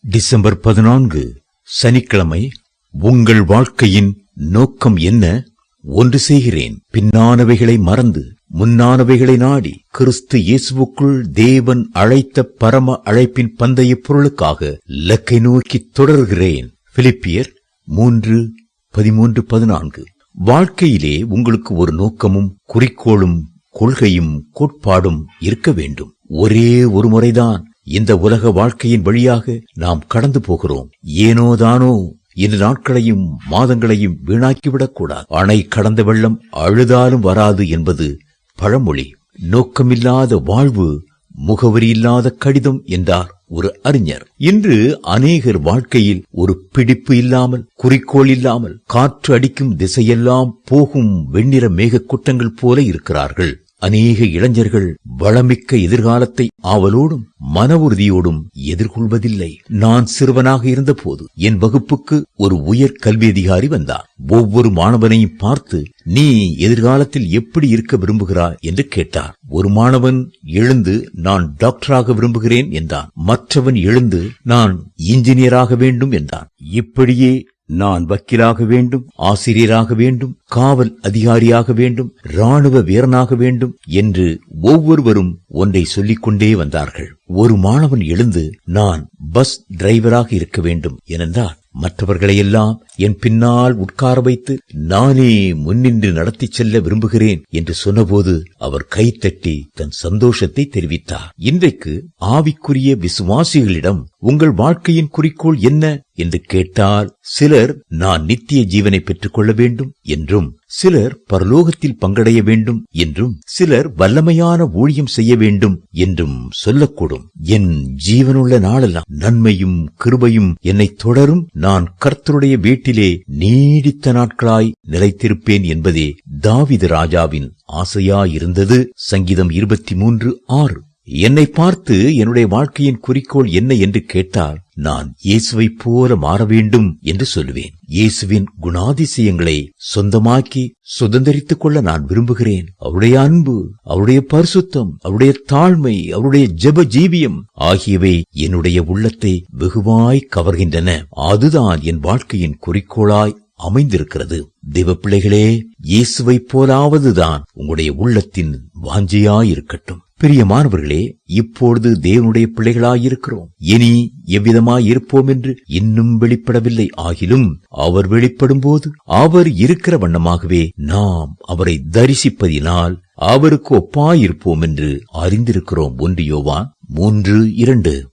December பதினான்கு சனிக்கிழமை உங்கள் வாழ்க்கையின் நோக்கம் என்ன? ஒன்று செய்கிறேன். பின்னானவைகளை மறந்து முன்னானவைகளை நாடி கிறிஸ்து இயேசுவுக்குள் தேவன் அழைத்த பரம அழைப்பின் பந்தய பொருளுக்காக இலக்கை நோக்கி தொடர்கிறேன். பிலிப்பியர் மூன்று பதிமூன்று பதினான்கு. வாழ்க்கையிலே உங்களுக்கு ஒரு நோக்கமும் குறிக்கோளும் கொள்கையும் கோட்பாடும் இருக்க வேண்டும். ஒரே ஒரு முறைதான் இந்த உலக வாழ்க்கையின் வழியாக நாம் கடந்து போகிறோம். ஏனோதானோ இந்த நாட்களையும் மாதங்களையும் வீணாக்கிவிடக் கூடாது. அணை கடந்த வெள்ளம் அழுதாலும் வராது என்பது பழமொழி. நோக்கமில்லாத வாழ்வு முகவரி இல்லாத கடிதம் என்றார். ஒரு அறிஞர். இன்று அநேகர் வாழ்க்கையில் ஒரு பிடிப்பு இல்லாமல் குறிக்கோள் இல்லாமல் காற்று அடிக்கும் திசையெல்லாம் போகும் வெண்ணிற மேக கூட்டங்கள் போல இருக்கிறார்கள். அநேக இளைஞர்கள் வளமிக்க எதிர்காலத்தை ஆவலோடும் மன உறுதியோடும் எதிர்கொள்வதில்லை. நான் சிறுவனாக இருந்தபோது என் வகுப்புக்கு ஒரு உயர் கல்வி அதிகாரி வந்தார் ஒவ்வொரு மாணவனையும் பார்த்து நீ எதிர்காலத்தில் எப்படி இருக்க விரும்புகிறாய்? என்று கேட்டார் ஒரு மாணவன் எழுந்து நான் டாக்டராக விரும்புகிறேன் என்றான். மற்றவன் எழுந்து நான் இன்ஜினியராக வேண்டும் என்றான். இப்படியே நான் வக்கீலாக வேண்டும் ஆசிரியராக வேண்டும் காவல் அதிகாரியாக வேண்டும் ராணுவ வீரனாக வேண்டும் என்று ஒவ்வொருவரும் ஒன்றை சொல்லிக் கொண்டே வந்தார்கள். ஒரு மாணவன் எழுந்து நான் பஸ் டிரைவராக இருக்க வேண்டும் ஏனென்றால் மற்றவர்களையெல்லாம் என் பின்னால் உட்கார வைத்து நானே முன்னின்று நடத்தி செல்ல விரும்புகிறேன் என்று சொன்னபோது அவர் கைத்தட்டி தன் சந்தோஷத்தை தெரிவித்தார். இன்றைக்கு ஆவிக்குரிய விசுவாசிகளிடம் உங்கள் வாழ்க்கையின் குறிக்கோள் என்ன? என்று கேட்டால் சிலர் நான் நித்திய ஜீவனை பெற்றுக் கொள்ள வேண்டும் என்றும் சிலர் பரலோகத்தில் பங்கடைய வேண்டும் என்றும் சிலர் வல்லமையான ஊழியம் செய்ய வேண்டும் என்றும் சொல்லக்கூடும். என் ஜீவனுள்ள நாளெல்லாம் நன்மையும் கிருபையும் என்னை தொடரும். நான் கர்த்தருடைய வீட்டிலே நீடித்த நாட்களாய் நிலைத்திருப்பேன் என்பதே தாவிது ராஜாவின் ஆசையாயிருந்தது. சங்கீதம் இருபத்தி மூன்று ஆறு. என்னை பார்த்து என்னுடைய வாழ்க்கையின் குறிக்கோள் என்ன என்று கேட்டால் நான் இயேசுவைப் போல மாற வேண்டும் என்று சொல்லுவேன். இயேசுவின் குணாதிசயங்களை சொந்தமாக்கி சுதந்திரித்துக் கொள்ள நான் விரும்புகிறேன். அவருடைய அன்பு அவருடைய பரிசுத்தம் அவருடைய தாழ்மை அவருடைய ஜெப ஜீவியம் ஆகியவை என்னுடைய உள்ளத்தை வெகுவாய் கவர்கின்றன. அதுதான் என் வாழ்க்கையின் குறிக்கோளாய் அமைந்திருக்கிறது. தெய்வ பிள்ளைகளே இயேசுவைப் போலாவதுதான் உங்களுடைய உள்ளத்தின் வாஞ்சையாயிருக்கட்டும். பிரியமானவர்களே இப்பொழுது தேவனுடைய பிள்ளைகளாயிருக்கிறோம். இனி எவ்விதமாய் இருப்போம் என்று இன்னும் வெளிப்படவில்லை. ஆகிலும் அவர் வெளிப்படும் போது அவர் இருக்கிற வண்ணமாகவே நாம் அவரை தரிசிப்பதினால் அவருக்கு ஒப்பாயிருப்போம் என்று அறிந்திருக்கிறோம். ஒன்று யோவான் மூன்று இரண்டு.